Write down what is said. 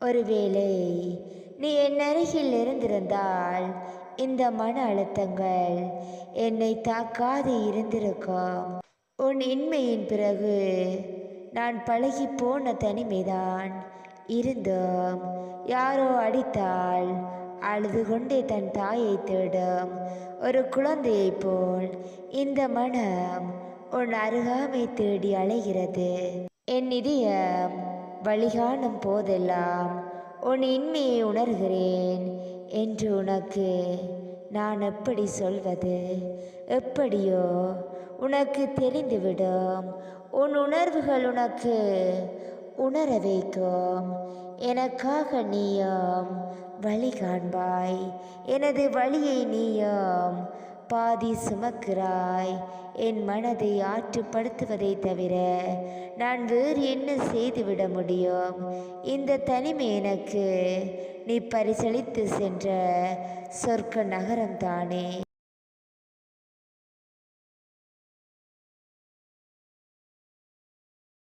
ஒருவேளை நீ என் அருகில் இருந்திருந்தால் இந்த மன அழுத்தங்கள் என்னை தாக்காது இருந்திருக்கும். உன் இன்மையின் பிறகு நான் பழகி போன தனிமைதான் இருந்தும். யாரோ அடித்தால் அழுது கொண்டே தன் தாயை தேடும். ஒரு குழந்தையைப் போல் இந்த மனம் உன் அருகாமை தேடி அலைகிறது. என் இதயம் வழிகாணும் போதெல்லாம் உன் இன்மையை உணர்கிறேன் என்று உனக்கு நான் எப்படி சொல்வது? எப்படியோ உனக்கு தெரிந்துவிடும். உன் உணர்வுகள் உனக்கு உணர வைக்கும். எனக்காக நீயும் வழி காண்பாய். எனது வழியை நீயும் பாதி சுமக்கிறாய். என் மனதை ஆற்றுப்படுத்துவதை தவிர நான் வேறு என்ன செய்துவிட முடியும்? இந்த தனிமை எனக்கு. நீ பரிசளித்து சென்ற சொர்க்க நகரம்தானே